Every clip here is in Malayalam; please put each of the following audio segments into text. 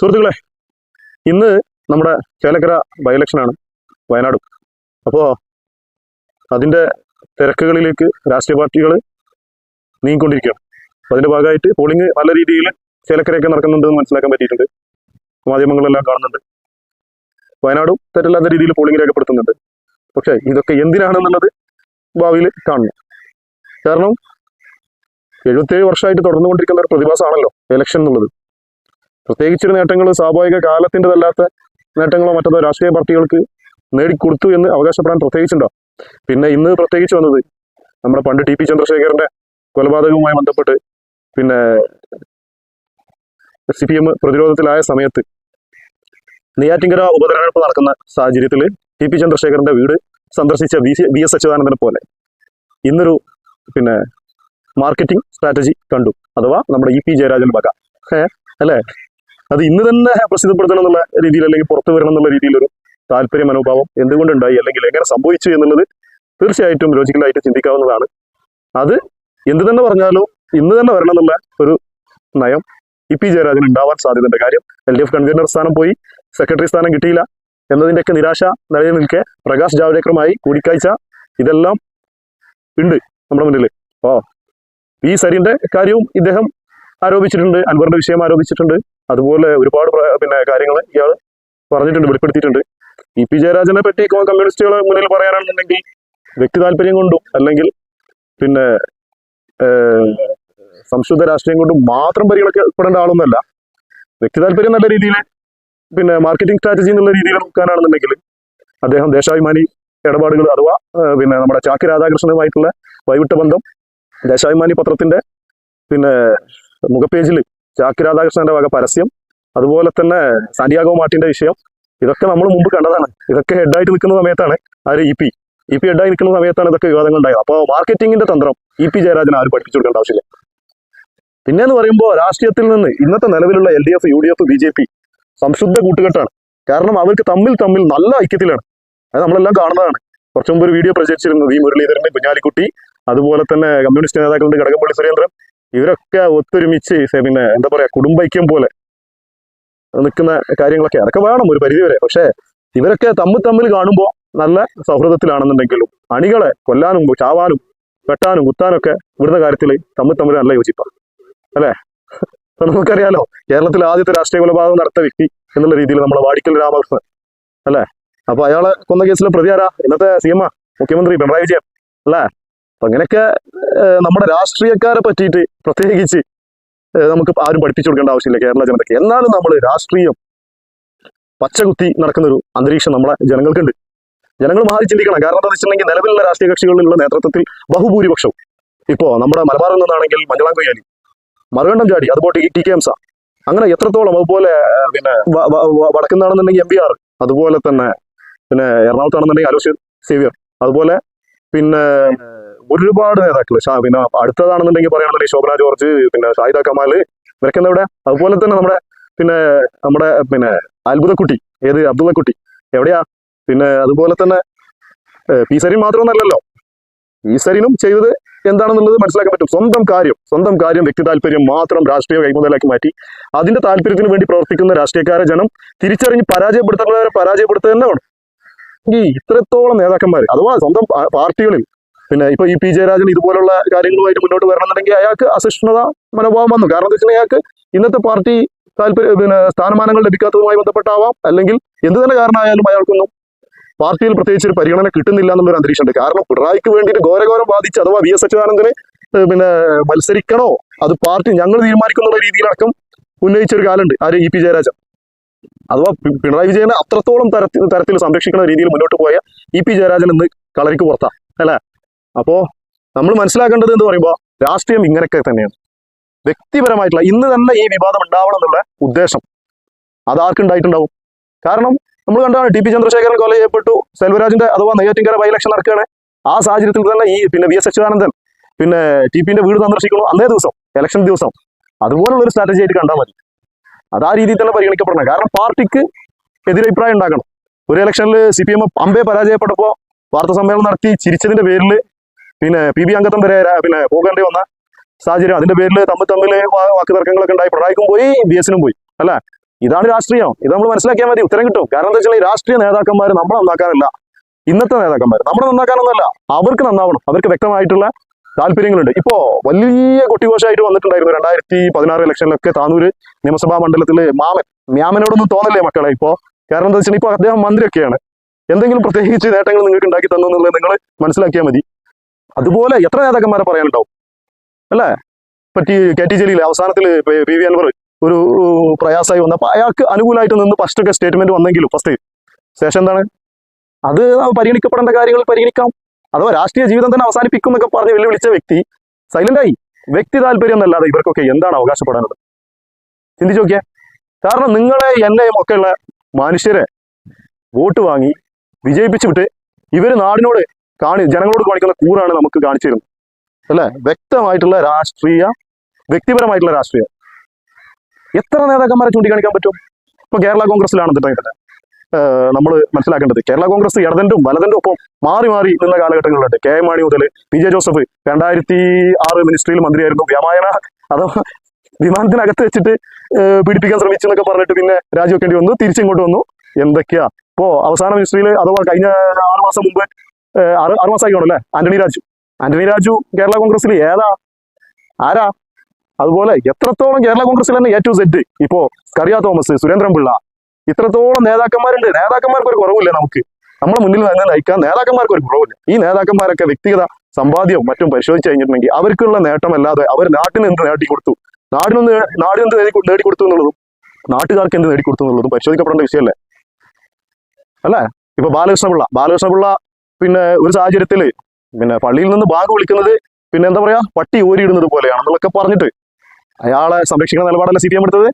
സുഹൃത്തുക്കളെ ഇന്ന് നമ്മുടെ ചേലക്കര ബൈ ഇലക്ഷനാണ് വയനാടും. അപ്പോൾ അതിന്റെ തിരക്കുകളിലേക്ക് രാഷ്ട്രീയ പാർട്ടികൾ നീങ്ങിക്കൊണ്ടിരിക്കുകയാണ്. അപ്പോൾ അതിന്റെ ഭാഗമായിട്ട് പോളിംഗ് നല്ല രീതിയിൽ ചേലക്കരയൊക്കെ നടക്കുന്നുണ്ടെന്ന് മനസ്സിലാക്കാൻ പറ്റിയിട്ടുണ്ട്. മാധ്യമങ്ങളെല്ലാം കാണുന്നുണ്ട്. വയനാടും തെറ്റില്ലാത്ത രീതിയിൽ പോളിംഗ് രേഖപ്പെടുത്തുന്നുണ്ട്. പക്ഷേ ഇതൊക്കെ എന്തിനാണെന്നുള്ളത് ഭാവിയിൽ കാണണം. കാരണം എഴുപത്തേഴ് വർഷമായിട്ട് തുടർന്നുകൊണ്ടിരിക്കുന്ന ഒരു പ്രതിഭാസമാണല്ലോ എലക്ഷൻ എന്നുള്ളത്. പ്രത്യേകിച്ചൊരു നേട്ടങ്ങൾ സ്വാഭാവിക കാലത്തിന്റെതല്ലാത്ത നേട്ടങ്ങളോ മറ്റതോ രാഷ്ട്രീയ പാർട്ടികൾക്ക് നേടിക്കൊടുത്തു എന്ന് അവകാശപ്പെടാൻ പ്രത്യേകിച്ചുണ്ടോ? പിന്നെ ഇന്ന് പ്രത്യേകിച്ച് വന്നത് നമ്മുടെ പണ്ട് ടി പി ചന്ദ്രശേഖരന്റെ കൊലപാതകവുമായി ബന്ധപ്പെട്ട് പിന്നെ സി പി എം പ്രതിരോധത്തിലായ സമയത്ത് നെയ്യാറ്റിങ്കര ഉപതെരഞ്ഞെടുപ്പ് നടക്കുന്ന സാഹചര്യത്തിൽ ടി പി ചന്ദ്രശേഖരന്റെ വീട് സന്ദർശിച്ച വി വി എസ് അച്യുതാനന്ദനെ പോലെ ഇന്നൊരു പിന്നെ മാർക്കറ്റിംഗ് സ്ട്രാറ്റജി കണ്ടു. അഥവാ നമ്മുടെ ഇ പി ജയരാജൻ വക അല്ലേ? അത് ഇന്ന് തന്നെ പ്രസിദ്ധപ്പെടുത്തണം എന്നുള്ള രീതിയിൽ അല്ലെങ്കിൽ പുറത്തു വരണം എന്നുള്ള രീതിയിലൊരു താല്പര്യ മനോഭാവം എന്തുകൊണ്ടുണ്ടായി അല്ലെങ്കിൽ എങ്ങനെ സംഭവിച്ചു എന്നുള്ളത് തീർച്ചയായിട്ടും ലോജിക്കലായിട്ട് ചിന്തിക്കാവുന്നതാണ്. അത് എന്ത് തന്നെ പറഞ്ഞാലും ഇന്ന് തന്നെ വരണം എന്നുള്ള ഒരു നയം ഇ പി ജയരാജന് ഉണ്ടാവാൻ സാധ്യതയുണ്ട്. കാര്യം എൽ ഡി എഫ് കൺവീനർ സ്ഥാനം പോയി സെക്രട്ടറി സ്ഥാനം കിട്ടിയില്ല എന്നതിന്റെയൊക്കെ നിരാശ നിലനിൽക്കെ പ്രകാശ് ജാവ്ദേക്കറുമായി കൂടിക്കാഴ്ച ഇതെല്ലാം ഉണ്ട് നമ്മുടെ മുന്നിൽ. ഓ പി സരിന്റെ കാര്യവും ഇദ്ദേഹം ആരോപിച്ചിട്ടുണ്ട് അൻവറിന്റെ വിഷയം ആരോപിച്ചിട്ടുണ്ട്. അതുപോലെ ഒരുപാട് പിന്നെ കാര്യങ്ങൾ ഇയാൾ പറഞ്ഞിട്ടുണ്ട് വെളിപ്പെടുത്തിയിട്ടുണ്ട്. ഇ പി ജയരാജനെ പറ്റി കമ്മ്യൂണിസ്റ്റുകൾ മുന്നിൽ പറയാനാണെന്നുണ്ടെങ്കിൽ വ്യക്തി താല്പര്യം കൊണ്ടും അല്ലെങ്കിൽ പിന്നെ സംശുദ്ധ രാഷ്ട്രീയം കൊണ്ടും മാത്രം പരിഗണിക്കപ്പെടേണ്ട ആളൊന്നുമല്ല. വ്യക്തി താല്പര്യം നല്ല രീതിയിൽ പിന്നെ മാർക്കറ്റിംഗ് സ്ട്രാറ്റജി എന്നുള്ള രീതിയിൽ നോക്കാനാണെന്നുണ്ടെങ്കിൽ അദ്ദേഹം ദേശാഭിമാനി ഇടപാടുകൾ അഥവാ പിന്നെ നമ്മുടെ ചാക്കി രാധാകൃഷ്ണനുമായിട്ടുള്ള വൈവിട്ട ബന്ധം ദേശാഭിമാനി പത്രത്തിന്റെ പിന്നെ മുഖപേജിൽ ചാക്കി രാധാകൃഷ്ണന്റെ വക പരസ്യം അതുപോലെ തന്നെ സാന്റിയാഗോ മാർട്ടിന്റെ വിഷയം ഇതൊക്കെ നമ്മൾ മുമ്പ് കണ്ടതാണ്. ഇതൊക്കെ ഹെഡായിട്ട് നിൽക്കുന്ന സമയത്താണ് ആര് ഇ പി. ഇ പി ഹെഡായി നിൽക്കുന്ന സമയത്താണ് ഇതൊക്കെ വിവാദങ്ങൾ ഉണ്ടായത് അപ്പോൾ മാർക്കറ്റിംഗിന്റെ തന്ത്രം ഇ പി ജയരാജൻ ആരും പഠിപ്പിച്ചു കൊടുക്കേണ്ട ആവശ്യമില്ല. പിന്നെ എന്ന് പറയുമ്പോൾ രാഷ്ട്രീയത്തിൽ നിന്ന് ഇന്നത്തെ നിലവിലുള്ള L D F U D F B J P സംശുദ്ധ കൂട്ടുകെട്ടാണ്. കാരണം അവർക്ക് തമ്മിൽ തമ്മിൽ നല്ല ഐക്യത്തിലാണ്. അത് നമ്മളെല്ലാം കാണുന്നതാണ്. കുറച്ചു മുമ്പ് ഒരു വീഡിയോ പ്രചരിച്ചിരുന്നത് ഈ മുരളീധരന്റെ കുഞ്ഞാലിക്കുട്ടി അതുപോലെ തന്നെ കമ്മ്യൂണിസ്റ്റ് നേതാക്കളുടെ കടകംപള്ളി സുരേന്ദ്രൻ ഇവരൊക്കെ ഒത്തൊരുമിച്ച് പിന്നെ എന്താ പറയാ കുടുംബൈക്യം പോലെ നിൽക്കുന്ന കാര്യങ്ങളൊക്കെ അതൊക്കെ വേണം ഒരു പരിധി വരെ പക്ഷേ ഇവരൊക്കെ തമ്മിൽ തമ്മിൽ കാണുമ്പോൾ നല്ല സൗഹൃദത്തിലാണെന്നുണ്ടെങ്കിലും അണികളെ കൊല്ലാനും ചാവാനും വെട്ടാനും കുത്താനൊക്കെ ഇവിടുത്തെ കാര്യത്തിൽ തമ്മിൽ തമ്മിൽ നല്ല യോജിപ്പാണ് അല്ലേ? നമുക്കറിയാലോ കേരളത്തിൽ ആദ്യത്തെ രാഷ്ട്രീയ കൊലപാതകം നടത്ത വ്യക്തി എന്നുള്ള രീതിയിൽ നമ്മളെ വാടിക്കൽ രാമകൃഷ്ണൻ. അല്ലേ? അപ്പൊ അയാളെ കൊന്ന കേസിലെ പ്രതിയാരാ? ഇന്നത്തെ സി എം മുഖ്യമന്ത്രി പിണറായി വിജയൻ. അല്ലേ? അപ്പൊ അങ്ങനെയൊക്കെ നമ്മുടെ രാഷ്ട്രീയക്കാരെ പറ്റിയിട്ട് പ്രത്യേകിച്ച് നമുക്ക് ആരും പഠിപ്പിച്ചു കൊടുക്കേണ്ട ആവശ്യമില്ല കേരള ജനതയ്ക്ക്. എന്നാലും നമ്മൾ രാഷ്ട്രീയം പച്ചകുത്തി നടക്കുന്നൊരു അന്തരീക്ഷം നമ്മുടെ ജനങ്ങൾക്കുണ്ട്. ജനങ്ങൾ മാറി ചിന്തിക്കണം. കാരണം എന്താ വെച്ചിട്ടുണ്ടെങ്കിൽ നിലവിലുള്ള രാഷ്ട്രീയ കക്ഷികളിലുള്ള നേതൃത്വത്തിൽ ബഹുഭൂരിപക്ഷവും. ഇപ്പോ നമ്മുടെ മലബാറിൽ നിന്നാണെങ്കിൽ മഞ്ഞളാം കൊയ്യാലി മറുകണ്ഠം ചാടി അതുപോലെ ടി കെ എംസ അങ്ങനെ എത്രത്തോളം അതുപോലെ പിന്നെ വടക്കുന്നാണെന്നുണ്ടെങ്കിൽ എം പി ആർ അതുപോലെ തന്നെ പിന്നെ എറണാകുളത്താണെന്നുണ്ടെങ്കിൽ അലോഷ് സേവ്യർ അതുപോലെ പിന്നെ ഒരുപാട് നേതാക്കൾ പിന്നെ അടുത്തതാണെന്നുണ്ടെങ്കിൽ പറയുകയാണെന്നുണ്ടെങ്കിൽ ശോഭന ജോർജ് പിന്നെ ഷാഹിദ കമാൽ ഇവരൊക്കെ ഇവിടെ അതുപോലെ തന്നെ നമ്മുടെ പിന്നെ നമ്മുടെ പിന്നെ അത്ഭുതക്കുട്ടി. ഏത്? അബ്ദുള്ളക്കുട്ടി. എവിടെയാ? പിന്നെ അതുപോലെ തന്നെ പി സരിൻ മാത്രമൊന്നല്ലല്ലോ. പി സരിനും ചെയ്തത് എന്താണെന്നുള്ളത് മനസ്സിലാക്കാൻ പറ്റും. സ്വന്തം കാര്യം സ്വന്തം കാര്യം വ്യക്തി താല്പര്യം മാത്രം രാഷ്ട്രീയ കൈമുതലാക്കി മാറ്റി. അതിന്റെ താല്പര്യത്തിന് വേണ്ടി പ്രവർത്തിക്കുന്ന രാഷ്ട്രീയക്കാരെ ജനം തിരിച്ചറിഞ്ഞ് പരാജയപ്പെടുത്തുന്നവരെ പരാജയപ്പെടുത്തുക തന്നെ വേണം ഈ ഇത്രത്തോളം നേതാക്കന്മാർ അഥവാ സ്വന്തം പാർട്ടികളിൽ പിന്നെ ഇപ്പൊ ഈ പി ജയരാജൻ ഇതുപോലുള്ള കാര്യങ്ങളുമായിട്ട് മുന്നോട്ട് വരണമെന്നുണ്ടെങ്കിൽ അയാൾക്ക് അസഹിഷ്ണുത മനോഭാവം വന്നു. കാരണം എന്താ വെച്ചിട്ടുണ്ടെങ്കിൽ അയാൾക്ക് ഇന്നത്തെ പാർട്ടി താല്പര്യം പിന്നെ സ്ഥാനമാനങ്ങൾ ലഭിക്കാത്തതുമായി ബന്ധപ്പെട്ടാവാം. അല്ലെങ്കിൽ എന്ത് തന്നെ കാരണമായാലും അയാൾക്കൊന്നും പാർട്ടിയിൽ പ്രത്യേകിച്ച് ഒരു പരിഗണന കിട്ടുന്നില്ല എന്നുള്ളൊരു അന്തരീക്ഷമുണ്ട് കാരണം പിണറായിക്ക് വേണ്ടിയിട്ട് ഘോരഘോരം ബാധിച്ച് അഥവാ വി എസ് അച്യുതാനന്ദന് പിന്നെ മത്സരിക്കണോ? അത് പാർട്ടി ഞങ്ങൾ തീരുമാനിക്കുന്നുള്ള രീതിയിലടക്കം ഉന്നയിച്ച ഒരു കാലുണ്ട് ആര്? E P Jayarajan. അഥവാ പിണറായി വിജയനെ അത്രത്തോളം തരത്തിൽ തരത്തിൽ സംരക്ഷിക്കുന്ന രീതിയിൽ മുന്നോട്ട് പോയ ഇ പി ജയരാജൻ ഇന്ന് കളരിക്ക് പുറത്താ. അല്ലേ? അപ്പോ നമ്മൾ മനസ്സിലാക്കേണ്ടത് എന്ന് പറയുമ്പോൾ രാഷ്ട്രീയം ഇങ്ങനെയൊക്കെ തന്നെയാണ്. വ്യക്തിപരമായിട്ടുള്ള ഇന്ന് തന്നെ ഈ വിവാദം ഉണ്ടാവണം എന്നുള്ള ഉദ്ദേശം. അതാർക്കുണ്ടായിട്ടുണ്ടാവും കാരണം നമ്മൾ കണ്ടാണ് ടി പി ചന്ദ്രശേഖരൻ കൊല ചെയ്യപ്പെട്ടു സെൽവരാജിന്റെ അഥവാ നെയ്യാറ്റിൻകര ബൈ ഇലക്ഷൻ നടക്കുകയാണ്. ആ സാഹചര്യത്തിൽ തന്നെ ഈ പിന്നെ വി എസ് അച്യുതാനന്ദൻ പിന്നെ ടി പിന്റെ വീട് സന്ദർശിക്കുന്നു അന്നേ ദിവസം ഇലക്ഷൻ ദിവസം. അതുപോലുള്ള ഒരു സ്ട്രാറ്റജി ആയിട്ട് കണ്ടാൽ മതി. അത് ആ രീതിയിൽ തന്നെ പരിഗണിക്കപ്പെടണം. കാരണം പാർട്ടിക്ക് എതിരഭിപ്രായം ഉണ്ടാക്കണം ഒരു ഇലക്ഷനിൽ സി പി എം അമ്പേ പരാജയപ്പെട്ടപ്പോൾ വാർത്താ സമ്മേളനം നടത്തി ചിരിച്ചതിന്റെ പേരിൽ പിന്നെ പി ബി അംഗത്വം വരെ പിന്നെ പോകേണ്ടി വന്ന സാഹചര്യം. അതിന്റെ പേരിൽ തമ്മിൽ തമ്മിൽ വാക്ക് തർക്കങ്ങളൊക്കെ ഉണ്ടായി. പിണറായിക്കും പോയി ബി എസിനും പോയി. അല്ല? ഇതാണ് രാഷ്ട്രീയം. ഇത് നമ്മൾ മനസ്സിലാക്കിയാൽ മതി. ഉത്തരം കിട്ടും. കാരണം എന്താ വെച്ചാൽ രാഷ്ട്രീയ നേതാക്കന്മാർ നമ്മൾ നന്നാക്കാനല്ല. ഇന്നത്തെ നേതാക്കന്മാർ നമ്മളെ നന്നാക്കാനൊന്നല്ല. അവർക്ക് നന്നാവണം. അവർക്ക് വ്യക്തമായിട്ടുള്ള താല്പര്യങ്ങളുണ്ട്. ഇപ്പോ വലിയ കൊട്ടിഘോഷമായിട്ട് വന്നിട്ടുണ്ടായിരുന്നു. രണ്ടായിരത്തി പതിനാറ് ഇലക്ഷനിലൊക്കെ താനൂര് നിയമസഭാ മണ്ഡലത്തിൽ മാമൻ. മ്യാമനോടൊന്നും തോന്നല്ലേ മക്കളെ ഇപ്പോ? കാരണം എന്താ വെച്ചാൽ ഇപ്പൊ അദ്ദേഹം മന്ത്രിയൊക്കെയാണ്. എന്തെങ്കിലും പ്രത്യേകിച്ച് നേട്ടങ്ങൾ നിങ്ങൾക്ക് ഉണ്ടാക്കി തന്നു എന്നുള്ളത് നിങ്ങൾ മനസ്സിലാക്കിയാൽ മതി. അതുപോലെ എത്ര നേതാക്കന്മാരെ പറയാനുണ്ടാവും? അല്ലേ? പറ്റി കെ ടി ജലീൽ അവസാനത്തിൽ പി വി അൻവർ ഒരു പ്രയാസമായി വന്നപ്പോൾ അയാൾക്ക് അനുകൂലമായിട്ട് നിന്ന് ഫസ്റ്റ് ഒക്കെ സ്റ്റേറ്റ്മെന്റ് വന്നെങ്കിലും ഫസ്റ്റ് ശേഷം എന്താണ്? അത് പരിഗണിക്കപ്പെടേണ്ട കാര്യങ്ങൾ പരിഗണിക്കാം. അഥവാ രാഷ്ട്രീയ ജീവിതം തന്നെ അവസാനിപ്പിക്കും എന്നൊക്കെ പറഞ്ഞ് വെല്ലുവിളിച്ച വ്യക്തി സൈലന്റ് ആയി. വ്യക്തി താല്പര്യം എന്നല്ലാതെ ഇവർക്കൊക്കെ എന്താണ് അവകാശപ്പെടാനുള്ളത്? ചിന്തിച്ചു നോക്കിയേ. കാരണം നിങ്ങളെ എന്നെയും ഒക്കെയുള്ള മനുഷ്യരെ വോട്ട് വാങ്ങി വിജയിപ്പിച്ചു വിട്ട് ഇവർ നാടിനോട് കാണി ജനങ്ങളോട് കാണിക്കുന്ന കൂറാണ് നമുക്ക് കാണിച്ചു തരുന്നത്. അല്ലെ? വ്യക്തമായിട്ടുള്ള രാഷ്ട്രീയ വ്യക്തിപരമായിട്ടുള്ള രാഷ്ട്രീയം. എത്ര നേതാക്കന്മാരെ ചൂണ്ടിക്കാണിക്കാൻ പറ്റും? ഇപ്പൊ കേരള കോൺഗ്രസിലാണെന്നുണ്ടെങ്കിൽ നമ്മൾ മനസ്സിലാക്കേണ്ടത് കേരള കോൺഗ്രസ് ഇടതന്റും വലതന്റും ഒപ്പം മാറി മാറി നിന്ന കാലഘട്ടങ്ങളിലുണ്ട്. കെ എം മാണി മുതൽ പി ജെ ജോസഫ് രണ്ടായിരത്തി ആറ് മിനിസ്ട്രിയിൽ മന്ത്രിയായിരുന്നു. വ്യാമായന അഥവാ വിമാനത്തിനകത്ത് വെച്ചിട്ട് പീഡിപ്പിക്കാൻ ശ്രമിച്ചു എന്നൊക്കെ പറഞ്ഞിട്ട് പിന്നെ രാജിവെക്കേണ്ടി വന്നു. തിരിച്ചിങ്ങോട്ട് വന്നു. എന്തൊക്കെയാ? ഇപ്പോ അവസാന മിനിസ്ട്രിയിൽ അഥവാ കഴിഞ്ഞ ആറ് മാസം മുമ്പ് ആറ് ആറ് മാസമായി അല്ലേ? ആന്റണി രാജു. ആന്റണി രാജു കേരള കോൺഗ്രസിൽ ഏതാ? ആരാ? അതുപോലെ എത്രത്തോളം കേരള കോൺഗ്രസിൽ തന്നെ എ ടു സെഡ് ഇപ്പോ കറിയ തോമസ് സുരേന്ദ്രൻ പിള്ള. ഇത്രത്തോളം നേതാക്കന്മാരുണ്ട്. നേതാക്കന്മാർക്ക് ഒരു കുറവില്ല നമുക്ക്. നമ്മുടെ മുന്നിൽ നിന്ന് നയിക്കാൻ നേതാക്കന്മാർക്ക് ഒരു കുറവില്ല. ഈ നേതാക്കന്മാരൊക്കെ വ്യക്തിഗത സമ്പാദ്യവും മറ്റും പരിശോധിച്ച് കഴിഞ്ഞിട്ടുണ്ടെങ്കിൽ അവർക്കുള്ള നേട്ടമല്ലാതെ അവർ നാട്ടിന് എന്ത് നേടിക്കൊടുത്തു നാടിനൊന്ന് നാടിന് എന്ത് നേടി നേടിക്കൊടുത്തു എന്നുള്ളതും നാട്ടുകാർക്ക് എന്ത് നേടിക്കൊടുത്തു എന്നുള്ളതും പരിശോധിക്കപ്പെടേണ്ട വിഷയമല്ലേ? അല്ലേ? ഇപ്പൊ ബാലകൃഷ്ണപിള്ള. ബാലകൃഷ്ണപിള്ള പിന്നെ ഒരു സാഹചര്യത്തിൽ പിന്നെ പള്ളിയിൽ നിന്ന് ബാങ്ക് വിളിക്കുന്നത് പിന്നെ എന്താ പറയാ പട്ടി ഓരിയിടുന്നത് പോലെയാണ് എന്നൊക്കെ പറഞ്ഞിട്ട് അയാളെ സംരക്ഷിക്കുന്ന നിലപാടല്ല സി പി എം എടുത്തത്.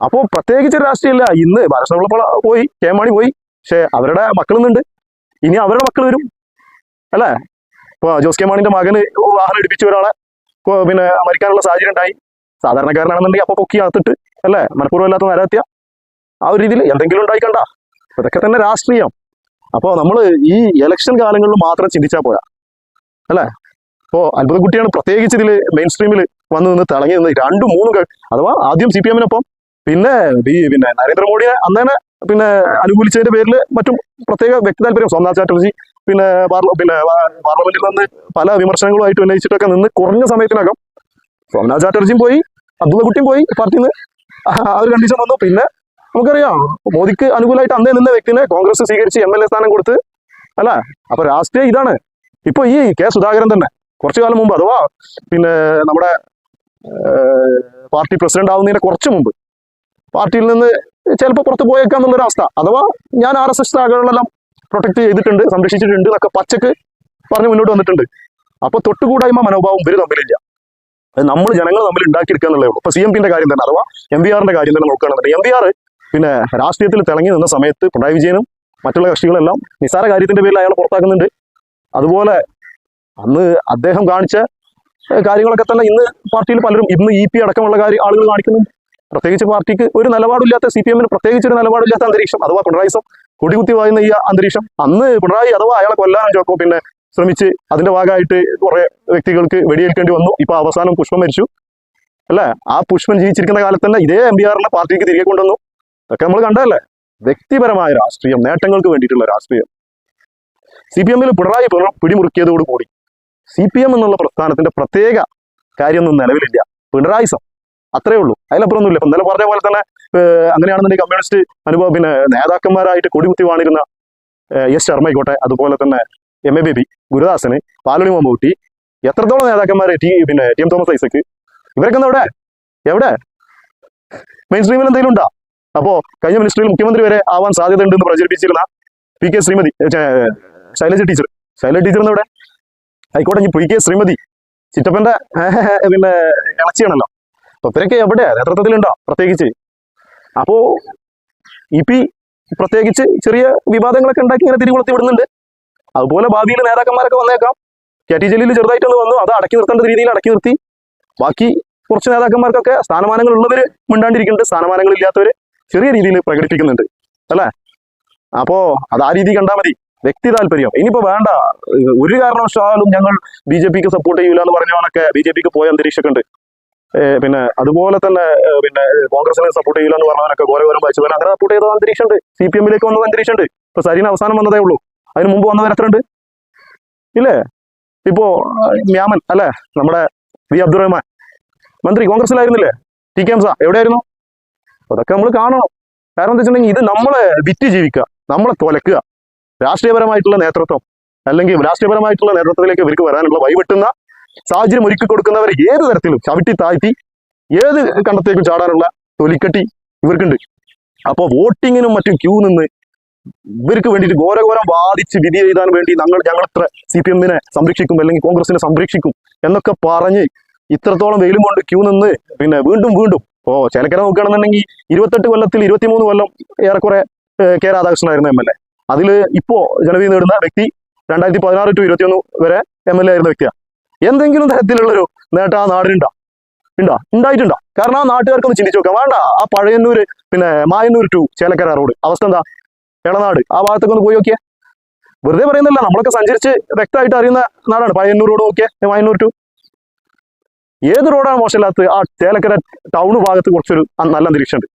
അപ്പോൾ പ്രത്യേകിച്ച് രാഷ്ട്രീയമില്ല ഇന്ന് ബാലകൃഷ്ണപിള്ള പോയി കെ മാണി പോയി. പക്ഷെ അവരുടെ മക്കളുന്നുണ്ട് ഇനി അവരുടെ മക്കൾ വരും. അല്ലേ? ഇപ്പൊ ജോസ് കെ മാണിന്റെ മകന് വാഹനം എടുപ്പിച്ച ഒരാളെ പിന്നെ മരിക്കാനുള്ള സാഹചര്യം ഉണ്ടായി. സാധാരണക്കാരനാണെന്നുണ്ടെങ്കിൽ അപ്പൊ പൊക്കി അകത്തിട്ട് അല്ലേ? മനഃപൂർവമല്ലാത്ത നരഹത്യ. ആ ഒരു രീതിയിൽ എന്തെങ്കിലും ഉണ്ടായിക്കണ്ട. ഇതൊക്കെ തന്നെ രാഷ്ട്രീയം. അപ്പോൾ നമ്മൾ ഈ ഇലക്ഷൻ കാലങ്ങളിൽ മാത്രം ചിന്തിച്ചാൽ പോരാ. അല്ലേ? ഇപ്പോൾ അത്ഭുതക്കുട്ടിയാണ് പ്രത്യേകിച്ച് ഇതിൽ മെയിൻ സ്ട്രീമിൽ വന്ന് നിന്ന് തിളങ്ങി നിന്ന് രണ്ടും മൂന്നും അഥവാ ആദ്യം സി പി എമ്മിനൊപ്പം പിന്നെ പിന്നെ നരേന്ദ്രമോദിയെ അന്ന് തന്നെ പിന്നെ അനുകൂലിച്ചതിന്റെ പേരിൽ മറ്റും പ്രത്യേക വ്യക്തി താല്പര്യം സോമനാഥ് ചാറ്റർജി പിന്നെ പിന്നെ പാർലമെന്റിൽ വന്ന് പല വിമർശനങ്ങളുമായിട്ട് ഉന്നയിച്ചിട്ടൊക്കെ നിന്ന് കുറഞ്ഞ സമയത്തിനകം സോമനാഥ് ചാറ്റർജിയും പോയി അബ്ദുള്ളക്കുട്ടിയും പോയി പാർട്ടിയിൽ നിന്ന് ആ ഒരു കണ്ടീഷൻ വന്നു. പിന്നെ നമുക്കറിയാം. മോദിക്ക് അനുകൂലമായിട്ട് അന്നേ നിന്ന വ്യക്തിനെ കോൺഗ്രസ് സ്വീകരിച്ച് എം എൽ എ സ്ഥാനം കൊടുത്ത് അല്ല? അപ്പൊ രാഷ്ട്രീയം ഇതാണ്. ഇപ്പൊ ഈ കെ സുധാകരൻ തന്നെ കുറച്ചു കാലം മുമ്പ് അഥവാ പിന്നെ നമ്മുടെ പാർട്ടി പ്രസിഡന്റ് ആവുന്നതിന് കുറച്ചു മുമ്പ് പാർട്ടിയിൽ നിന്ന് ചിലപ്പോൾ പുറത്ത് പോയേക്കാം എന്നുള്ളൊരു അവസ്ഥ. അഥവാ ഞാൻ ആർ എസ് എസ് ശാഖകളെല്ലാം പ്രൊട്ടക്ട് ചെയ്തിട്ടുണ്ട് സംരക്ഷിച്ചിട്ടുണ്ട് എന്നൊക്കെ പച്ചക്ക് പറഞ്ഞ് മുന്നോട്ട് വന്നിട്ടുണ്ട്. അപ്പൊ തൊട്ടുകൂടായ്മ മനോഭാവം ഇവർ തമ്മിലില്ല. നമ്മൾ ജനങ്ങൾ തമ്മിൽ ഉണ്ടാക്കിയെടുക്കുക എന്നുള്ളേ ഉള്ളൂ. ഇപ്പൊ സി എം പിന്റെ കാര്യം തന്നെ അഥവാ എം ബി ആറിന്റെ കാര്യം തന്നെ നോക്കുകയാണെന്നുണ്ടെങ്കിൽ എം ബി ആർ പിന്നെ രാഷ്ട്രീയത്തിൽ തിളങ്ങി നിന്ന സമയത്ത് പിണറായി വിജയനും മറ്റുള്ള കക്ഷികളെല്ലാം നിസ്സാര കാര്യത്തിന്റെ പേരിൽ അയാൾ പുറത്താക്കുന്നുണ്ട്. അതുപോലെ അന്ന് അദ്ദേഹം കാണിച്ച കാര്യങ്ങളൊക്കെ തന്നെ ഇന്ന് പാർട്ടിയിൽ പലരും ഇന്ന് ഇ പി അടക്കമുള്ള കാര്യം ആളുകൾ കാണിക്കുന്നുണ്ട്. പ്രത്യേകിച്ച് പാർട്ടിക്ക് ഒരു നിലപാടില്ലാത്ത സി പി എമ്മിന് പ്രത്യേകിച്ച് ഒരു നിലപാടില്ലാത്ത അന്തരീക്ഷം അഥവാ പിണറായിസം കൊടികുത്തി വായുന്ന ഈ അന്തരീക്ഷം. അന്ന് പിണറായി അഥവാ അയാളെ കൊല്ലാനും ചോക്കോ പിന്നെ ശ്രമിച്ച് അതിന്റെ ഭാഗമായിട്ട് കുറെ വ്യക്തികൾക്ക് വെടിയേൽക്കേണ്ടി വന്നു. ഇപ്പൊ അവസാനം പുഷ്പം മരിച്ചു. അല്ലേ? ആ പുഷ്പൻ ജീവിച്ചിരിക്കുന്ന കാലത്തന്നെ ഇതേ എം പി ആറിനെ പാർട്ടിക്ക് തിരികെ കൊണ്ടുവന്നു. ഇതൊക്കെ നമ്മൾ കണ്ടതല്ലേ? വ്യക്തിപരമായ രാഷ്ട്രീയം നേട്ടങ്ങൾക്ക് വേണ്ടിയിട്ടുള്ള രാഷ്ട്രീയം. സി പി എമ്മിൽ പിണറായി പിണ- പിടിമുറുക്കിയതോടുകൂടി സി പി എം എന്നുള്ള പ്രസ്ഥാനത്തിന്റെ പ്രത്യേക കാര്യമൊന്നും നിലവിലില്ല. പിണറായിസം. അത്രേ ഉള്ളൂ. അതിലപ്പുറമൊന്നുമില്ല. ഇപ്പൊ ഇന്നലെ പറഞ്ഞ പോലെ തന്നെ അങ്ങനെയാണെന്നുണ്ടെങ്കിൽ കമ്മ്യൂണിസ്റ്റ് അനുഭവം പിന്നെ നേതാക്കന്മാരായിട്ട് കൊടികുത്തി വാണിരുന്ന എസ് ശർമ്മയിക്കോട്ടെ അതുപോലെ തന്നെ എം എ ബേബി ഗുരുദാസന് പാലുണി മമ്മൂട്ടി എത്രത്തോളം നേതാക്കന്മാരെ ടി പിന്നെ ടി എം തോമസ് ഐസക്ക് ഇവരൊക്കെ എവിടെ? എവിടെ? മെയിൻ സ്ട്രീമിൽ എന്തെങ്കിലും ഉണ്ടോ? അപ്പോ കഴിഞ്ഞ മിനിസ്റ്ററിൽ മുഖ്യമന്ത്രി വരെ ആവാൻ സാധ്യത ഉണ്ടെന്ന് പ്രചരിപ്പിച്ചിരുന്ന P K Sreemathi Shailaja teacher. Shailaja teacher എന്നിവിടെ ആയിക്കോട്ടെ പി കെ ശ്രീമതി ചിറ്റപ്പന്റെ പിന്നെ ഇളച്ചിയാണല്ലോ. അപ്പൊ ഇവരൊക്കെ എവിടെയാ നേതൃത്വത്തിലുണ്ടോ? പ്രത്യേകിച്ച്. അപ്പോ ഇ പി പ്രത്യേകിച്ച് ചെറിയ വിവാദങ്ങളൊക്കെ ഉണ്ടാക്കി ഇങ്ങനെ തിരികൊളുത്തി വിടുന്നുണ്ട്. അതുപോലെ ഭാവിയിൽ നേതാക്കന്മാരൊക്കെ വന്നേക്കാം. കെ ടി ജലീൽ ചെറുതായിട്ടൊന്ന് വന്നു അത് അടക്കി നിർത്തേണ്ട രീതിയിൽ അടക്കി നിർത്തി. ബാക്കി കുറച്ച് നേതാക്കന്മാർക്കൊക്കെ സ്ഥാനമാനങ്ങൾ ഉള്ളവര് മിണ്ടാണ്ടിരിക്കുന്നുണ്ട്. സ്ഥാനമാനങ്ങൾ ഇല്ലാത്തവര് ചെറിയ രീതിയിൽ പ്രകടിപ്പിക്കുന്നുണ്ട് അല്ലേ? അപ്പോ അത് ആ രീതി കണ്ടാൽ മതി. വ്യക്തി താല്പര്യം. ഇനിയിപ്പോ വേണ്ട. ഒരു കാരണവശാലും ഞങ്ങൾ ബി ജെ പിക്ക് സപ്പോർട്ട് ചെയ്യൂല എന്ന് പറഞ്ഞവനൊക്കെ ബി ജെ പിക്ക് പോയ അന്തരീക്ഷമൊക്കെ ഉണ്ട് പിന്നെ അതുപോലെ തന്നെ പിന്നെ കോൺഗ്രസിനെ സപ്പോർട്ട് ചെയ്യില്ല എന്ന് പറഞ്ഞവനൊക്കെ ഓരോ ഓരോ വായിച്ചു. അങ്ങനെ സപ്പോർട്ട് ചെയ്ത അന്തരീക്ഷമുണ്ട്. സി പി എമ്മിലേക്ക് വന്നത് അന്തരീക്ഷമുണ്ട്. ഇപ്പൊ സരീന അവസാനം വന്നതേ ഉള്ളൂ. അതിന് മുമ്പ് വന്നവർ എത്ര ഉണ്ട് ഇല്ലേ? ഇപ്പോ മ്യാമൻ അല്ലേ? നമ്മുടെ വി അബ്ദുറഹ്മാൻ. മന്ത്രി കോൺഗ്രസിലായിരുന്നില്ലേ ടി കെ എംസ എവിടെയായിരുന്നു? അതൊക്കെ നമ്മൾ കാണണം. കാരണം എന്താ വെച്ചിട്ടുണ്ടെങ്കിൽ ഇത് നമ്മളെ വിറ്റ് ജീവിക്കുക നമ്മളെ തൊലക്കുക. രാഷ്ട്രീയപരമായിട്ടുള്ള നേതൃത്വം അല്ലെങ്കിൽ രാഷ്ട്രീയപരമായിട്ടുള്ള നേതൃത്വത്തിലേക്ക് ഇവർക്ക് വരാനുള്ള വഴിവെട്ടുന്ന സാഹചര്യം ഒരുക്കി കൊടുക്കുന്നവർ ഏത് തരത്തിലും ചവിട്ടി താഴ്ത്തി ഏത് കണ്ടത്തേക്കും ചാടാനുള്ള തൊലിക്കെട്ടി ഇവർക്കുണ്ട്. അപ്പോൾ വോട്ടിങ്ങിനും മറ്റും ക്യൂ നിന്ന് ഇവർക്ക് വേണ്ടിയിട്ട് ഘോരഘോരം വാദിച്ച് വിധി എഴുതാൻ വേണ്ടി ഞങ്ങൾ ഞങ്ങൾ ഇത്ര സി പി എമ്മിനെ സംരക്ഷിക്കും അല്ലെങ്കിൽ കോൺഗ്രസിനെ സംരക്ഷിക്കും എന്നൊക്കെ പറഞ്ഞ് ഇത്രത്തോളം വെയിലും കൊണ്ട് ക്യൂ നിന്ന് പിന്നെ വീണ്ടും വീണ്ടും ഓ ചേലക്കര നോക്കുകയാണെന്നുണ്ടെങ്കിൽ ഇരുപത്തെട്ട് കൊല്ലത്തിൽ ഇരുപത്തിമൂന്ന് കൊല്ലം ഏറെക്കുറെ കെ രാധാകൃഷ്ണനായിരുന്നു എം എൽ എ. അതിൽ ഇപ്പോ ജനവിധി നേടുന്ന വ്യക്തി രണ്ടായിരത്തി പതിനാറ് ടു ഇരുപത്തിയൊന്ന് വരെ എം എൽ എ ആയിരുന്ന വ്യക്തിയാണ് എന്തെങ്കിലും തരത്തിലുള്ളൊരു നേട്ടം ആ നാടിനുണ്ടാ? ഉണ്ടോ? ഉണ്ടായിട്ടുണ്ടോ? കാരണം ആ നാട്ടുകാർക്കൊന്ന് ചിന്തിച്ചു നോക്കാം. വേണ്ട ആ പഴയന്നൂര് പിന്നെ മായന്നൂർ ടു ചേലക്കര റോഡ്. അവസ്ഥ എന്താ? ഇളനാട് ആ ഭാഗത്തൊക്കെ ഒന്ന് പോയി നോക്കിയേ. വെറുതെ പറയുന്നില്ല നമ്മളൊക്കെ സഞ്ചരിച്ച് വ്യക്തമായിട്ട് അറിയുന്ന നാടാണ്. പഴയന്നൂർ റോഡ് നോക്കിയേ മായന്നൂർ ടു. ഏത് റോഡാണ് മോശമില്ലാത്തത്? ആ ചേലക്കര ടൗൺ ഭാഗത്ത് കുറച്ചൊരു നല്ല അന്തരീക്ഷമുണ്ട്.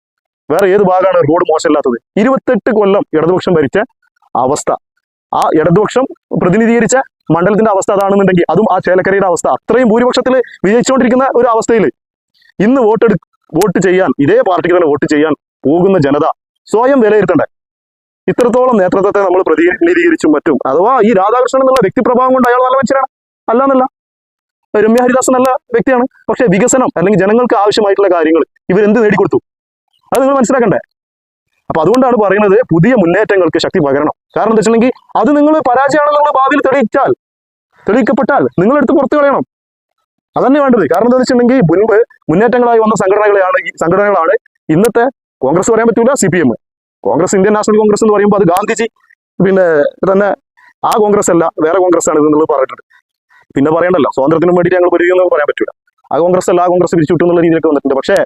വേറെ ഏത് ഭാഗമാണ് റോഡ് മോശമില്ലാത്തത്? ഇരുപത്തെട്ട് കൊല്ലം ഇടതുപക്ഷം ഭരിച്ച അവസ്ഥ. ആ ഇടതുപക്ഷം പ്രതിനിധീകരിച്ച മണ്ഡലത്തിന്റെ അവസ്ഥ അതാണെന്നുണ്ടെങ്കിൽ അതും ആ ചേലക്കരയുടെ അവസ്ഥ. അത്രയും ഭൂരിപക്ഷത്തിൽ വിജയിച്ചുകൊണ്ടിരിക്കുന്ന ഒരു അവസ്ഥയിൽ ഇന്ന് വോട്ടെടു വോട്ട് ചെയ്യാൻ ഇതേ പാർട്ടിക്ക് തന്നെ വോട്ട് ചെയ്യാൻ പോകുന്ന ജനത സ്വയം വിലയിരുത്തണ്ടേ. ഇത്രത്തോളം നേതൃത്വത്തെ നമ്മൾ പ്രതിനിധീകരിച്ചും മറ്റും. അഥവാ ഈ രാധാകൃഷ്ണൻ എന്നുള്ള വ്യക്തിപ്രഭാവം കൊണ്ട് അയാൾ നല്ല മനുഷ്യനാണ്. അല്ലാന്നല്ല. രമ്യ ഹരിദാസ് നല്ല വ്യക്തിയാണ്. പക്ഷെ വികസനം അല്ലെങ്കിൽ ജനങ്ങൾക്ക് ആവശ്യമായിട്ടുള്ള കാര്യങ്ങൾ ഇവരെന്ത് നേടിക്കൊടുത്തു? അത് നിങ്ങൾ മനസ്സിലാക്കണ്ടേ? അപ്പൊ അതുകൊണ്ടാണ് പറയുന്നത് പുതിയ മുന്നേറ്റങ്ങൾക്ക് ശക്തി പകരണം. കാരണം എന്താ വെച്ചിട്ടുണ്ടെങ്കിൽ അത് നിങ്ങൾ പരാജയമാണെന്ന് നിങ്ങൾ ഭാവിയിൽ തെളിയിച്ചാൽ തെളിയിക്കപ്പെട്ടാൽ നിങ്ങളെടുത്ത് പുറത്തു കളയണം. അതന്നെ വേണ്ടത്. കാരണം എന്താ വെച്ചിട്ടുണ്ടെങ്കിൽ മുൻപ് മുന്നേറ്റങ്ങളായി വന്ന സംഘടനകളെയാണ് ഈ സംഘടനകളാണ് ഇന്നത്തെ കോൺഗ്രസ് പറയാൻ പറ്റൂല C P M. Congress Indian National Congress എന്ന് പറയുമ്പോൾ അത് ഗാന്ധിജി പിന്നെ തന്നെ ആ കോൺഗ്രസ് അല്ല വേറെ കോൺഗ്രസ് ആണ് എന്നുള്ളത് പറഞ്ഞിട്ടുണ്ട്. പിന്നെ പറയണ്ടല്ലോ സ്വാതന്ത്ര്യത്തിന് വേണ്ടി ഞങ്ങൾ പരിഗണിക്കുന്നത് പറയാൻ പറ്റൂല. ആ കോൺഗ്രസ് അല്ല ആ കോൺഗ്രസ് പിരിച്ചു വിട്ടു എന്നുള്ള രീതിയിലൊക്കെ വന്നിട്ടുണ്ട്. പക്ഷേ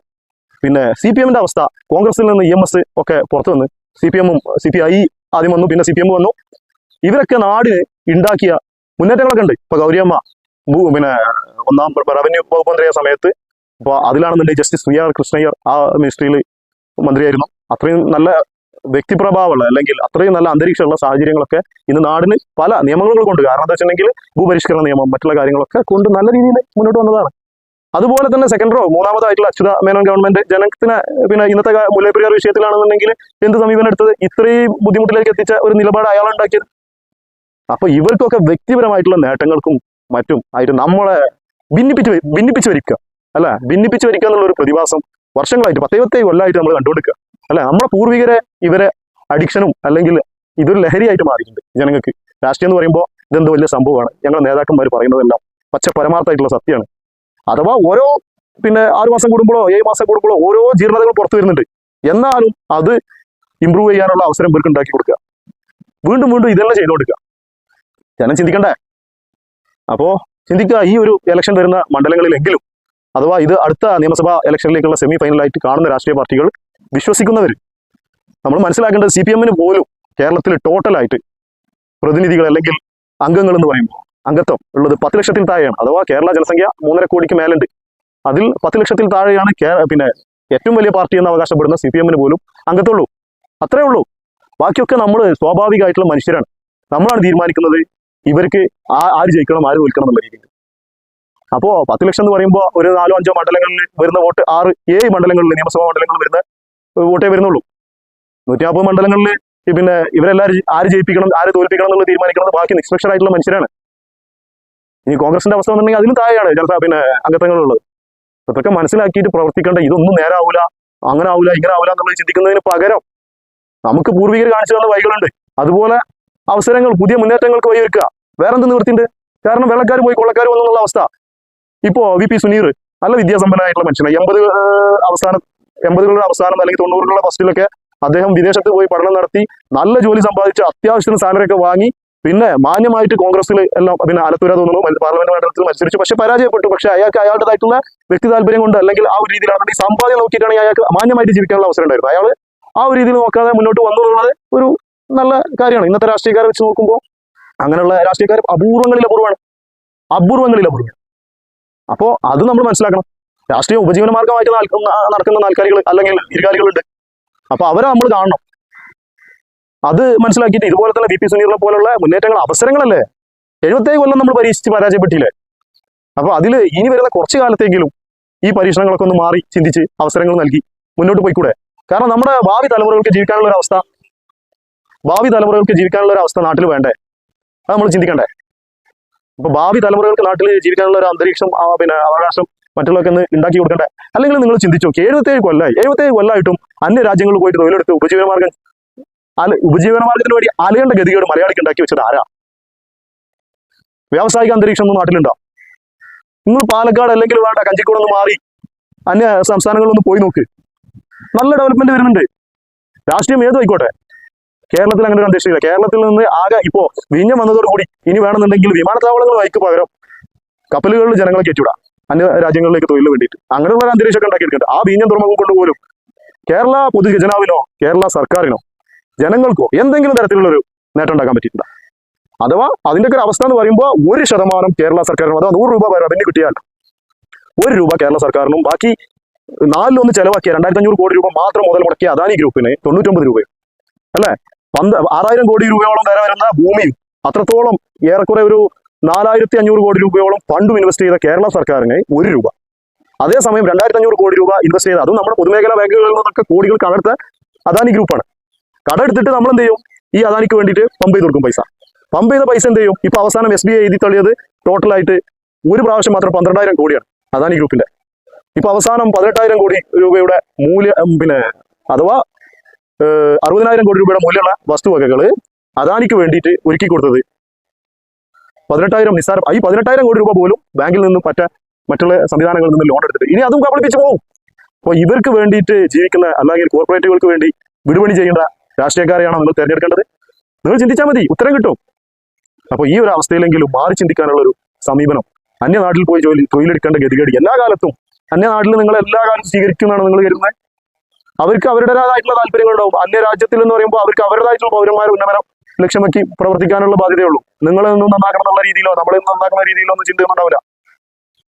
പിന്നെ സി പി എമ്മിന്റെ അവസ്ഥ കോൺഗ്രസിൽ നിന്ന് ഇ എം എസ് ഒക്കെ പുറത്തു വന്ന് സി പി എമ്മും സി പി ഐ ആദ്യം വന്നു പിന്നെ സി പി എം വന്നു. ഇവരൊക്കെ നാടിന് ഉണ്ടാക്കിയ മുന്നേറ്റങ്ങളൊക്കെ ഉണ്ട്. ഇപ്പൊ ഗൗരിയമ്മ പിന്നെ ഒന്നാം റവന്യൂ വകുപ്പ് മന്ത്രിയായ സമയത്ത് ഇപ്പൊ അതിലാണെന്നുണ്ടെങ്കിൽ ജസ്റ്റിസ് വി ആർ കൃഷ്ണയ്യർ ആ മിനിസ്ട്രിയിൽ മന്ത്രിയായിരുന്നു. അത്രയും നല്ല വ്യക്തിപ്രഭാവമുള്ള അല്ലെങ്കിൽ അത്രയും നല്ല അന്തരീക്ഷമുള്ള സാഹചര്യങ്ങളൊക്കെ ഇന്ന് നാടിന് പല നിയമങ്ങൾ കൊണ്ട് കാരണം എന്താ വെച്ചിട്ടുണ്ടെങ്കിൽ ഭൂപരിഷ്കരണ നിയമം മറ്റുള്ള കാര്യങ്ങളൊക്കെ കൊണ്ട് നല്ല രീതിയിൽ മുന്നോട്ട് വന്നതാണ്. അതുപോലെ തന്നെ സെക്കൻഡ് റോ മൂന്നാമതായിട്ടുള്ള അച്യുത മേനോൻ ഗവൺമെന്റ് ജനത്തിന് പിന്നെ ഇന്നത്തെ മുല്ലപ്പെരിയാർ വിഷയത്തിലാണെന്നുണ്ടെങ്കിൽ എന്ത് സമീപനം എടുത്തത്? ഇത്രയും ബുദ്ധിമുട്ടിലേക്ക് എത്തിച്ച ഒരു നിലപാട് അയാൾ ഉണ്ടാക്കിയത്. അപ്പൊ ഇവർക്കൊക്കെ വ്യക്തിപരമായിട്ടുള്ള നേട്ടങ്ങൾക്കും മറ്റും ആയിട്ട് നമ്മളെ ഭിന്നിപ്പിച്ച് ഭിന്നിപ്പിച്ച് വരിക്കുക അല്ല? ഭിന്നിപ്പിച്ച് വരിക്കുക എന്നുള്ള ഒരു പ്രതിഭാസം വർഷങ്ങളായിട്ട് പത്തേ പത്തേ കൊല്ലമായിട്ട് നമ്മൾ കണ്ടുകൊടുക്കുക അല്ല? നമ്മളെ പൂർവികരെ ഇവരെ അഡിക്ഷനും അല്ലെങ്കിൽ ഇതൊരു ലഹരിയായിട്ട് മാറിയിട്ടുണ്ട് ജനങ്ങൾക്ക്. രാഷ്ട്രീയം എന്ന് പറയുമ്പോൾ ഇതെന്ത് വലിയ സംഭവമാണ്. ഞങ്ങളുടെ നേതാക്കന്മാർ പറയുന്നതെല്ലാം പച്ച പരമാർത്ഥമായിട്ടുള്ള സത്യമാണ്. അഥവാ ഓരോ പിന്നെ ആറു മാസം കൂടുമ്പോഴോ ഏഴ് മാസം കൂടുമ്പോഴോ ഓരോ ജീർണതകൾ പുറത്തു വരുന്നുണ്ട്. എന്നാലും അത് ഇമ്പ്രൂവ് ചെയ്യാനുള്ള അവസരം ഇവർക്ക് ഉണ്ടാക്കി കൊടുക്കുക. വീണ്ടും വീണ്ടും ഇതെല്ലാം ചെയ്തു കൊടുക്കുക. ജനം ചിന്തിക്കണ്ടേ? അപ്പോ ചിന്തിക്കുക ഈ ഒരു ഇലക്ഷൻ വരുന്ന മണ്ഡലങ്ങളിലെങ്കിലും അഥവാ ഇത് അടുത്ത നിയമസഭാ ഇലക്ഷനിലേക്കുള്ള സെമി ഫൈനലായിട്ട് കാണുന്ന രാഷ്ട്രീയ പാർട്ടികൾ വിശ്വസിക്കുന്നവർ. നമ്മൾ മനസ്സിലാക്കേണ്ടത് സി പി എമ്മിന് പോലും കേരളത്തിൽ ടോട്ടലായിട്ട് പ്രതിനിധികൾ അല്ലെങ്കിൽ അംഗങ്ങൾ എന്ന് പറയുമ്പോൾ അംഗത്വം ഉള്ളത് പത്ത് ലക്ഷത്തിൽ താഴെയാണ്. അഥവാ കേരള ജനസംഖ്യ മൂന്നര കോടിക്ക് മേലുണ്ട്. അതിൽ പത്ത് ലക്ഷത്തിൽ താഴെയാണ് പിന്നെ ഏറ്റവും വലിയ പാർട്ടി എന്ന് അവകാശപ്പെടുന്ന സി പി എമ്മിന് പോലും അംഗത്തുള്ളൂ അത്രേ ഉള്ളൂ. ബാക്കിയൊക്കെ നമ്മൾ സ്വാഭാവികമായിട്ടുള്ള മനുഷ്യരാണ്. നമ്മളാണ് തീരുമാനിക്കുന്നത് ഇവർക്ക് ആ- ആര് ജയിക്കണം ആര് തോൽക്കണം എന്നുള്ള രീതിയിൽ. അപ്പോൾ പത്ത് ലക്ഷം എന്ന് പറയുമ്പോൾ ഒരു നാലോ അഞ്ചോ മണ്ഡലങ്ങളിൽ വരുന്ന വോട്ട് ആറ് ഏഴ് മണ്ഡലങ്ങളിൽ നിയമസഭാ മണ്ഡലങ്ങളിൽ വരുന്ന വോട്ടേ വരുന്നുള്ളൂ. നൂറ്റി നാൽപ്പത് മണ്ഡലങ്ങളിൽ പിന്നെ ഇവരെല്ലാവരും ആര് ജയിപ്പിക്കണം ആര് തോൽപ്പിക്കണം എന്നുള്ള തീരുമാനിക്കുന്നത് ബാക്കി നിഷ്പക്ഷരായിട്ടുള്ള മനുഷ്യരാണ്. ഇനി കോൺഗ്രസിന്റെ അവസ്ഥ വന്നിട്ടുണ്ടെങ്കിൽ അതിലും താഴെയാണ് ജനസഭ പിന്നെ അംഗത്വങ്ങളുള്ളത്. ഇതൊക്കെ മനസ്സിലാക്കിയിട്ട് പ്രവർത്തിക്കേണ്ട ഇതൊന്നും നേരാവൂല അങ്ങനെ ആവൂല ഇങ്ങനെ ആവൂല എന്നുള്ളത് ചിന്തിക്കുന്നതിന് പകരം നമുക്ക് പൂർവികർ കാണിച്ചു തന്ന വഴികളുണ്ട്. അതുപോലെ അവസരങ്ങൾ പുതിയ മുന്നേറ്റങ്ങൾക്ക് വഴിവെക്കുക വേറെ എന്ത് നിവൃത്തിണ്ട് കാരണം വെള്ളക്കാർ പോയി കൊള്ളക്കാർ വന്നു എന്നുള്ള അവസ്ഥ. ഇപ്പോ വി പി സുനീർ നല്ല വിദ്യാസമ്പന്നനായിട്ടുള്ള മനുഷ്യനാണ്. എൺപത് അവസാനം എൺപതുകളുടെ അവസാനം അല്ലെങ്കിൽ തൊണ്ണൂറുകളുടെ ഫസ്റ്റിലൊക്കെ അദ്ദേഹം വിദേശത്ത് പോയി പഠനം നടത്തി നല്ല ജോലി സമ്പാദിച്ച് അത്യാവശ്യത്തിന് സാലറി ഒക്കെ വാങ്ങി പിന്നെ മാന്യമായിട്ട് കോൺഗ്രസിൽ എല്ലാം പിന്നെ ആലത്തൂര തോന്നുന്നു പാർലമെന്റ് മണ്ഡലത്തിൽ മത്സരിച്ചു. പക്ഷെ പരാജയപ്പെട്ടു. പക്ഷെ അയാൾക്ക് അയാളുടേതായിട്ടുള്ള വ്യക്തി താല്പര്യം കൊണ്ട് അല്ലെങ്കിൽ ആ ഒരു രീതിയിലാണെങ്കിൽ സമ്പാദ്യം നോക്കിയിട്ടാണെങ്കിൽ അയാൾക്ക് മാന്യമായിട്ട് ജീവിക്കാനുള്ള അവസരം ഉണ്ടായിരുന്നു അയാൾ ആ ഒരു രീതിയിൽ നോക്കാതെ മുന്നോട്ട് വന്നു എന്നുള്ളത് ഒരു നല്ല കാര്യമാണ്. ഇന്നത്തെ രാഷ്ട്രീയക്കാരെ വെച്ച് നോക്കുമ്പോൾ അങ്ങനെയുള്ള രാഷ്ട്രീയക്കാർ അപൂർവങ്ങളിൽ അപൂർവമാണ് അപൂർവങ്ങളിൽ അപൂർവം അപ്പോൾ അത് നമ്മൾ മനസ്സിലാക്കണം. രാഷ്ട്രീയ ഉപജീവന മാർഗമായിട്ട് നടക്കുന്ന നാൽക്കാലികൾ അല്ലെങ്കിൽ ഇരുകാലികളുണ്ട്. അപ്പൊ അവരെ നമ്മൾ കാണണം. അത് മനസ്സിലാക്കിയിട്ട് ഇതുപോലെ തന്നെ വി പി സുനീറിനെ പോലുള്ള മുന്നേറ്റങ്ങൾ അവസരങ്ങളല്ലേ? എഴുപത്തേഴ് കൊല്ലം നമ്മൾ പരീക്ഷിച്ച് പരാജയപ്പെട്ടില്ലേ? അപ്പൊ അതിൽ ഇനി വരുന്ന കുറച്ച് കാലത്തെങ്കിലും ഈ പരീക്ഷണങ്ങളൊക്കെ ഒന്ന് മാറി ചിന്തിച്ച് അവസരങ്ങൾ നൽകി മുന്നോട്ട് പോയിക്കൂടെ? കാരണം നമ്മുടെ ഭാവി തലമുറകൾക്ക് ജീവിക്കാനുള്ള ഒരു അവസ്ഥ ഭാവി തലമുറകൾക്ക് ജീവിക്കാനുള്ള ഒരു അവസ്ഥ നാട്ടിൽ വേണ്ടേ? അത് നമ്മൾ ചിന്തിക്കണ്ടേ? അപ്പൊ ഭാവി തലമുറകൾക്ക് നാട്ടിൽ ജീവിക്കാനുള്ള ഒരു അന്തരീക്ഷം പിന്നെ അവകാശം മറ്റുള്ളവർക്ക് ഒന്ന് ഉണ്ടാക്കി കൊടുക്കണ്ടേ? അല്ലെങ്കിൽ നിങ്ങൾ ചിന്തിച്ചു നോക്കി. എഴുപത്തേഴ് കൊല്ലമായി എഴുപത്തേഴ് കൊല്ലമായിട്ടും അന്യ രാജ്യങ്ങളിൽ പോയിട്ട് തൊഴിലെടുത്ത് ഉപജീവന മാർഗം അല ഉപജീവന മാർഗത്തിന് വേണ്ടി അലയേണ്ട ഗതികേട് മലയാളിക്ക് ഉണ്ടാക്കി വെച്ചത് ആരാ? വ്യാവസായിക അന്തരീക്ഷം ഒന്നും നാട്ടിലുണ്ടോ? നിങ്ങൾ പാലക്കാട് അല്ലെങ്കിൽ വേണ്ട കഞ്ചിക്കോട് ഒന്ന് മാറി അന്യ സംസ്ഥാനങ്ങളിലൊന്ന് പോയി നോക്ക്. നല്ല ഡെവലപ്മെന്റ് വരുന്നുണ്ട്. രാഷ്ട്രീയം ഏതും കേരളത്തിൽ അങ്ങനെ ഒരു അന്തരീക്ഷമില്ല കേരളത്തിൽ നിന്ന് ആകെ ഇപ്പോ വിഞ്ഞം വന്നതോടുകൂടി ഇനി വേണമെന്നുണ്ടെങ്കിൽ വിമാനത്താവളങ്ങൾ വൈക്ക് പകരം കപ്പലുകളിൽ ജനങ്ങളെ കയറ്റിവിടാം. അന്യ രാജ്യങ്ങളിലേക്ക് തൊഴിലിന് വേണ്ടിയിട്ട്. അങ്ങനെയുള്ള അന്തരീക്ഷമൊക്കെ ഉണ്ടാക്കിയെടുക്കുന്നത് ആ ബീഞ്ഞം തുറമുഖം കൊണ്ടുപോലും കേരള പൊതുഖജനാവിനോ കേരള സർക്കാരിനോ ജനങ്ങൾക്കോ എന്തെങ്കിലും തരത്തിലുള്ളൊരു നേട്ടം ഉണ്ടാക്കാൻ പറ്റിയിട്ടുണ്ട്. അഥവാ അതിന്റെ ഒക്കെ ഒരു അവസ്ഥ എന്ന് പറയുമ്പോൾ ഒരു ശതമാനം കേരള സർക്കാരിനും അഥവാ നൂറ് രൂപ അതിന് കിട്ടിയാൽ ഒരു രൂപ കേരള സർക്കാരിനും ബാക്കി നാലിലൊന്ന് ചെലവാക്കിയ രണ്ടായിരത്തി അഞ്ഞൂറ് കോടി രൂപ മാത്രം മുതൽ മുടക്കിയ അദാനി ഗ്രൂപ്പിന് തൊണ്ണൂറ്റൊമ്പത് രൂപയും. അല്ലേ? പന്ത് ആറായിരം കോടി രൂപയോളം വരെ വരുന്ന ഭൂമിയും അത്രത്തോളം ഏറെക്കുറെ ഒരു നാലായിരത്തി അഞ്ഞൂറ് കോടി രൂപയോളം ഫണ്ടും ഇൻവെസ്റ്റ് ചെയ്ത കേരള സർക്കാരിന് ഒരു രൂപ. അതേസമയം രണ്ടായിരത്തി അഞ്ഞൂറ് കോടി രൂപ ഇൻവെസ്റ്റ് ചെയ്ത അതും നമ്മുടെ പൊതുമേഖലാ ബാങ്കുകളിൽ നിന്നൊക്കെ കോടികൾ കടർത്ത അദാനി ഗ്രൂപ്പാണ് കട എടുത്തിട്ട് നമ്മൾ എന്ത് ചെയ്യും? ഈ അദാനിക്ക് വേണ്ടിയിട്ട് പമ്പ് ചെയ്ത് കൊടുക്കും പൈസ. പമ്പ് ചെയ്ത പൈസ എന്ത് ചെയ്യും? ഇപ്പൊ അവസാനം എസ് ബി ഐ എഴുതി തള്ളിയത് ടോട്ടലായിട്ട് ഒരു പ്രാവശ്യം മാത്രം പന്ത്രണ്ടായിരം കോടിയാണ് അദാനി ഗ്രൂപ്പിന്റെ ഇപ്പൊ അവസാനം പതിനെട്ടായിരം കോടി രൂപയുടെ മൂല്യ പിന്നെ അഥവാ അറുപതിനായിരം കോടി രൂപയുടെ മൂല്യമുള്ള വസ്തുവകകൾ അദാനിക്ക് വേണ്ടിയിട്ട് ഒരുക്കി കൊടുത്തത് പതിനെട്ടായിരം നിസ്സാരം ഈ പതിനെട്ടായിരം കോടി രൂപ പോലും ബാങ്കിൽ നിന്നും മറ്റേ മറ്റുള്ള സംവിധാനങ്ങളിൽ നിന്ന് ലോൺ എടുത്തിട്ട് ഇനി അതും കബളിപ്പിച്ച് പോകും അപ്പോൾ ഇവർക്ക് വേണ്ടിയിട്ട് ജീവിക്കുന്ന അല്ലെങ്കിൽ കോർപ്പറേറ്റുകൾക്ക് വേണ്ടി വിടുപണി ചെയ്യേണ്ട രാഷ്ട്രീയക്കാരെയാണോ നിങ്ങൾ തിരഞ്ഞെടുക്കേണ്ടത്. നിങ്ങൾ ചിന്തിച്ചാൽ മതി ഉത്തരം കിട്ടും. അപ്പോൾ ഈ ഒരു അവസ്ഥയിലെങ്കിലും മാറി ചിന്തിക്കാനുള്ള ഒരു സമീപനം. അന്യനാട്ടിൽ പോയി ജോലി തൊഴിലെടുക്കേണ്ട ഗതികേട് എല്ലാ കാലത്തും. അന്യനാട്ടിൽ നിങ്ങൾ എല്ലാ കാലത്തും സ്വീകരിക്കുന്നതാണ് നിങ്ങൾ കരുതുന്നത്? അവർക്ക് അവരുടേതായിട്ടുള്ള താല്പര്യങ്ങളുണ്ടാവും. അന്യ രാജ്യത്തിൽ എന്ന് പറയുമ്പോൾ അവർക്ക് അവരുടേതായിട്ടുള്ള പൗരന്മാർ ഉന്നമനം ലക്ഷ്യമാക്കി പ്രവർത്തിക്കാനുള്ള ബാധ്യതയുള്ളൂ. നിങ്ങൾ നിന്ന് നന്നാക്കണം എന്നുള്ള രീതിയിലോ നമ്മളിൽ നിന്ന് നന്നാക്കുന്ന രീതിയിലോ ഒന്നും ചിന്തയൊന്നും ഉണ്ടാവില്ല.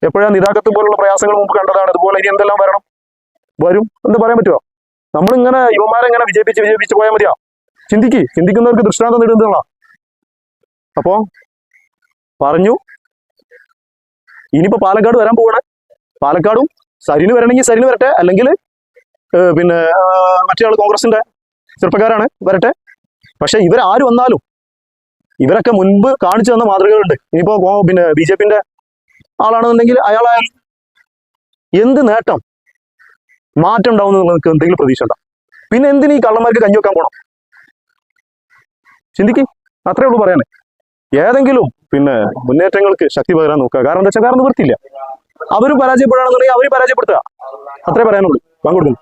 എപ്പോഴാ നിരാകത്ത് പോലുള്ള പ്രയാസങ്ങൾ മുമ്പ് കണ്ടതാണ്. അതുപോലെ ഇനി എന്തെല്ലാം വരണം? വരും എന്ന് പറയാൻ പറ്റുമോ നമ്മളിങ്ങനെ യുവമാരെ ഇങ്ങനെ വിജയിപ്പിച്ച് വിജയിപ്പിച്ച് പോയാൽ മതിയാ? ചിന്തിക്ക്. ചിന്തിക്കുന്നവർക്ക് ദൃഷ്ടാന്തം നേടുന്നതാണ്? അപ്പോ പറഞ്ഞു. ഇനിയിപ്പോ പാലക്കാട് വരാൻ പോവാണ്. പാലക്കാടും സരിന് വരണമെങ്കിൽ സരിന് വരട്ടെ. അല്ലെങ്കിൽ പിന്നെ മറ്റേ ആൾ കോൺഗ്രസിന്റെ ചെറുപ്പക്കാരാണ്. വരട്ടെ. പക്ഷെ ഇവരാര് വന്നാലും ഇവരൊക്കെ മുൻപ് കാണിച്ചു തന്ന മാതൃകകളുണ്ട്. ഇനിയിപ്പോ പിന്നെ ബി ജെ പിന്റെ ആളാണെന്നുണ്ടെങ്കിൽ അയാളായാലും എന്ത് നേട്ടം മാറ്റം ഉണ്ടാവും നിങ്ങൾക്ക് എന്തെങ്കിലും പ്രതീക്ഷ ഉണ്ടാവും പിന്നെ എന്തിനു ഈ കള്ളന്മാർക്ക് കഞ്ഞി വെക്കാൻ പോണം? ചിന്തിക്ക്. അത്രേ ഉള്ളൂ പറയാനേ. ഏതെങ്കിലും പിന്നെ മുന്നേറ്റങ്ങൾക്ക് ശക്തി പകരാൻ നോക്കുക. കാരണം എന്താ വെച്ചാൽ വേറെ നിവൃത്തിയില്ല അവരും പരാജയപ്പെടുകയാണെന്നുണ്ടെങ്കിൽ അവരും പരാജയപ്പെടുത്തുക. അത്രേ പറയാനുള്ളൂ. പങ്കുകൊടുക്കുന്നു